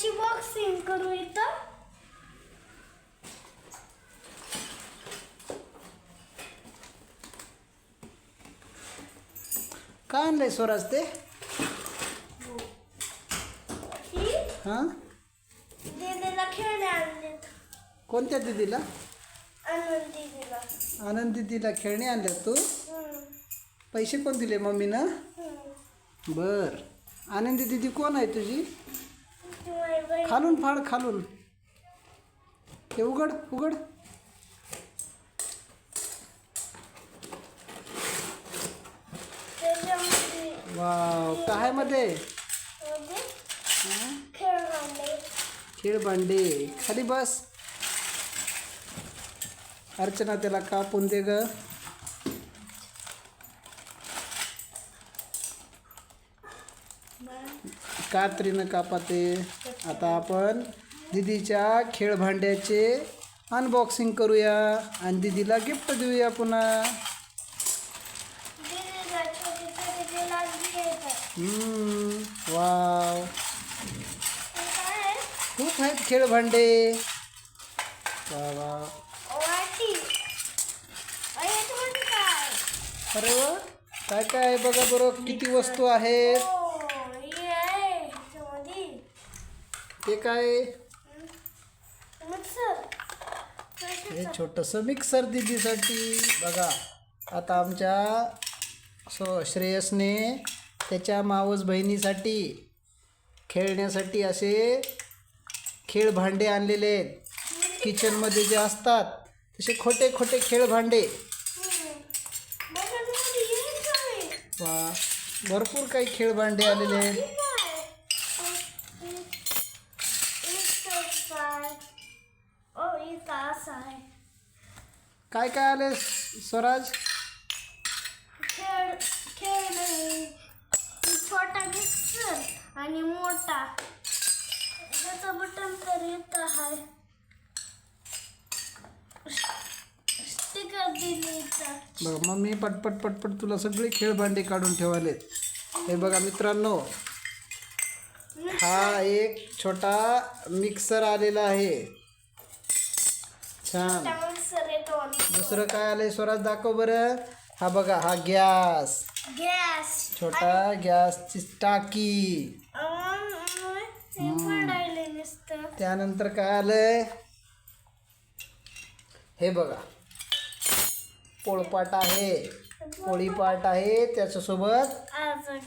खेळण्याची बॉक्सिंग करू इथं. काय आणलंय स्वराज ते? ही? दीदीला खेळणे आणलेत. कोणत्या दिदीला? आनंद दिदीला. खेळणे आणल्या तू? पैसे कोण दिले मम्मीनं. बर. आनंदी दिदी कोण आहे तुझी. खालून फाड खालून. ते उघड उघड. वाव काय मध्ये? खेळ खेळ भांडे खाली बस. अर्चना त्याला कापून दे ग. कात्रीनं कापाते. आता आपण दिदीच्या खेळ भांड्याचे अनबॉक्सिंग करूया आणि दिदीला गिफ्ट देऊया पुन्हा. हम्म, वाव. खूप आहेत खेळ भांडे वा वा. अरे काय वा काय काय बघा बरं किती वस्तू आहेत हो हे आहे याच्यामध्ये ते काय? हे छोटंसं मिक्सर दिदीसाठी. बघा आता आमच्या सो श्रेयसने त्याच्या मावस बहिणीसाठी खेळण्यासाठी असे खेळ भांडे आणलेले आहेत. किचनमध्ये जे असतात तसे खोटे खोटे खेळ भांडे. वा भरपूर काही खेळ भांडे आलेले आहेत आहे काय काय आले स्वराज? खेळ छोटा मिक्सर आणि मोठा. त्याचं बटन तर येत आहे. स्टिकर दिली इथं बघा मम्मी पटपट पटपट तुला सगळे खेळ भांडे काढून ठेवालेत. हे बघा मित्रांनो हा एक छोटा मिक्सर आलेला आहे. छान. दुसरं काय आलंय स्वराज? दाखव बरं. हा बघा हा गॅस. गॅस. छोटा गॅसची टाकी. त्यानंतर काय आलंय? हे बघा. पोळपाट आहे. पोळीपाट आहे त्याच्यासोबत.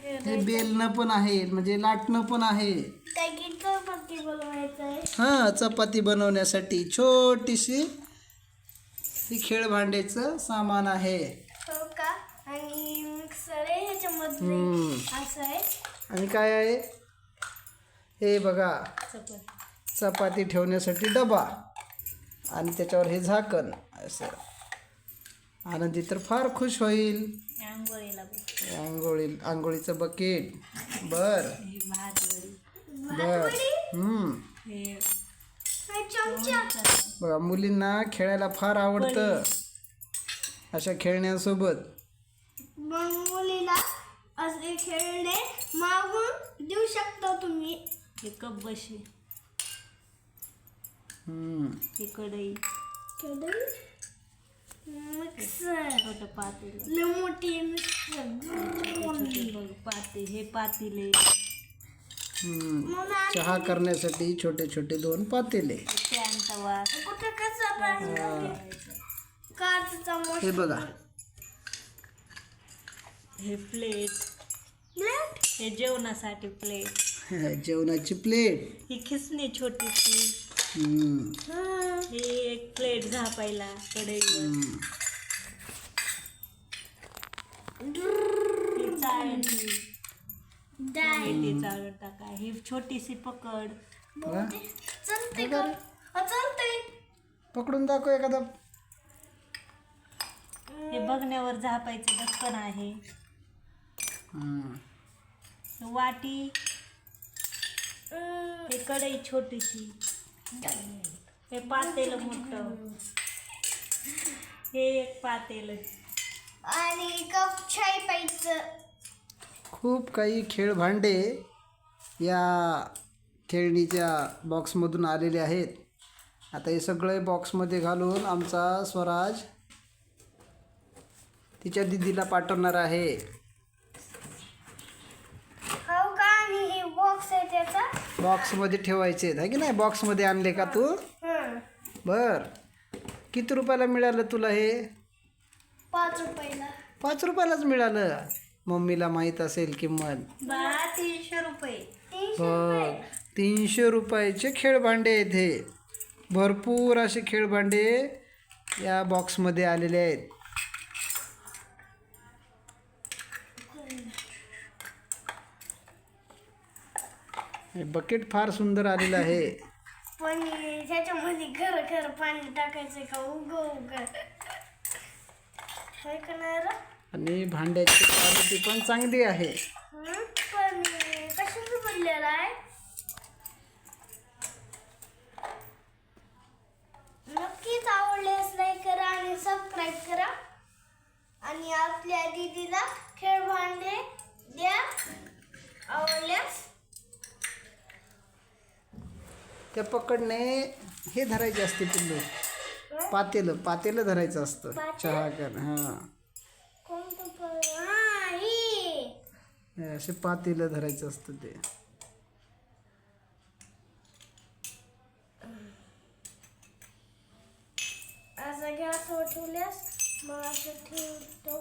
हे केलं बेलणं पण आहे म्हणजे लाटणं पण आहे. हां चपाती बनवण्यासाठी छोटीशी ही खेळ भांड्याचं सामान आहे. हो हम्म. आहे. आणि काय आहे? हे बघा. चपाती ठेवण्यासाठी डबा. आणि त्याच्यावर हे झाकण असं. आनंदी तर फार खुश होईल. आंघोळी आंघोळीचं बकेट बर. बर. हम्म. आणि चमचा. बघा मुलींना खेळायला फार आवडतं. अशा खेळण्यासोबत. मुलीला असे खेळणे मागून देऊ शकता तुम्ही. हे कप बशी. हम्म. कढई मिक्सर. छोटं पातेलं. लय मोठी मिक्सर. छोटे बघ पाते हे पातेले हम्म. चहा करण्यासाठी छोटे छोटे दोन पातेले पॅन तवा कुठे कसं पाहिजे काचचा हे बघा. हे प्लेट. प्लेट? हे जेवणासाठी प्लेट. जेवणाची प्लेट. ही खिसणी छोटीशी. ही एक प्लेट झापायला. ही चाळणी टाका ही छोटीशी पकड. चलते का चलते. पकडून दाखव एखादा. हे बघण्यावर झापायचं ढक्कन आहे. वाटी. हे कढई छोटीशी. हे पातेलं मोठं. हे एक पातेलं. आणि कप चाय प्यायचं खूप काही खेळ भांडे या खेळणीच्या बॉक्समधून आलेले आहेत. आता हे सगळे बॉक्समध्ये घालून आमचा स्वराज तिच्या दिदीला पाठवणार आहे हो का आणि हे बॉक्स आहे त्याचा बॉक्समध्ये ठेवायचे आहेत की नाही? बॉक्समध्ये आणले का तू. बर. किती रुपयाला मिळालं तुला हे? पाच रुपयाला. पाच रुपयालाच मिळालं. मम्मीला माहीत असेल किंमत. तीनशे रुपये. हो तीनशे रुपयाचे खेळभांडे आहेत हे. भरपूर असे खेळभांडे या बॉक्समध्ये आलेले आहेत. हे बकेट फार सुंदर आलेलं आहे. पण ह्याच्यामध्ये घर घर पाणी टाकायचं का? उग उग. काय करणार आणि भांड्याची क्वालिटी पण चांगली आहे. हं? पण कशाचं बोललेलं आहे नक्कीच आवडल्यास लाईक करा आणि सबस्क्राईब करा आणि आपल्या दीदीला खेळ भांडे द्या आवडल्यास त्या पकडणे हे धरायचे असते पिल्लू. पातेलं पातेलं धरायचं असतं? चहा कर हां. हा ही. हे असे पातेलं धरायचं असतं ते. ठेवल्यास मग असं ठेवतो.